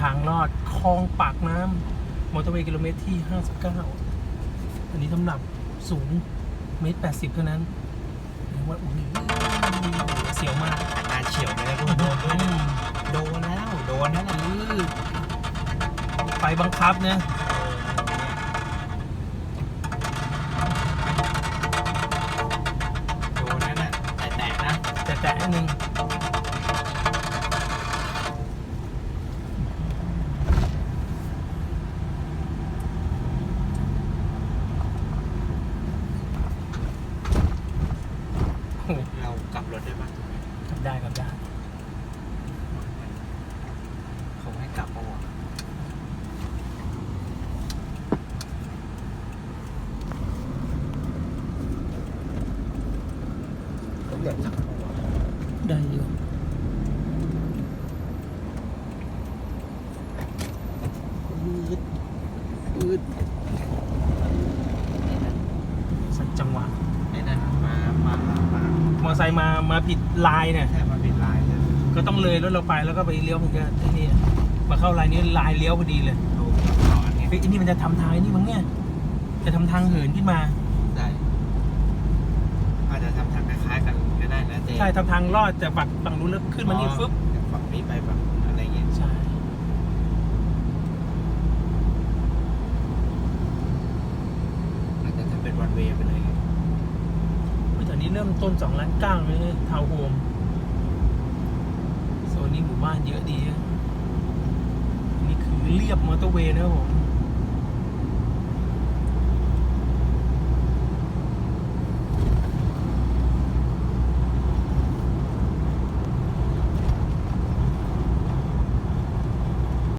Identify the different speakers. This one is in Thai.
Speaker 1: ทางลอดคลองปากน้ำมอเตอร์เวย์กิโลเมตรที่ 59 อันนี้สำหรับสูงเมตร 80 เท่านั้นเรียกว่าอุ้ยเสียวมาก
Speaker 2: งาเฉียวเลยนะคุณโดนด้วยนโดนแล้วโดนนั่นแหละ
Speaker 1: ไฟบังคับเนะ
Speaker 2: โดนนั่นแหละแต่แตกนะ
Speaker 1: แต่แต่อันหนึ่งโอ้โห
Speaker 2: เรา กลับรถได้ปะ
Speaker 1: กลับได้กลับได้
Speaker 2: เขาให้กลับปะวะ
Speaker 1: ก็แบบได้อยู่อืดอืดสักจังหวะ
Speaker 2: ไอ้นั่นมามามามา
Speaker 1: ม อเตอร์ไซค์มามาผิดลายเนี่ย
Speaker 2: แค่มาปิดลายเลย
Speaker 1: ก็ต้องเลยรถเราไปแล้วก็ไปเลี้ยวเหมือนกันไอ้นี่มาเข้าลายนี้ลายเลี้ยวพอดีเลย
Speaker 2: ถูกต่ออันนี้
Speaker 1: เฮ้ยไอ้นี่มันจะทำทางไอ้นี่มั้งเนี่ย จะทำทางเหินขึ้นมา
Speaker 2: ได้อาจจะทำทางคล้ายๆกันก็ได้นะเจ
Speaker 1: ใช่ทำทางลอดจากฝั่งฝั่งนู้นแล้วขึ้นมานี่ฟึบ
Speaker 2: จากฝั่งนี้ไปแบบอะไรเงี้ย
Speaker 1: ใช่
Speaker 2: อาจจะทำเป็นวันเวย์ไปเลย
Speaker 1: เฮ้ยตอนนี้เริ่มต้น2ล้านเก้าเลยทาวน์โฮมโซนนี้หมู่บ้านเยอะดีนนี่คือเรียบมอเตอร์เวย์นะครับผม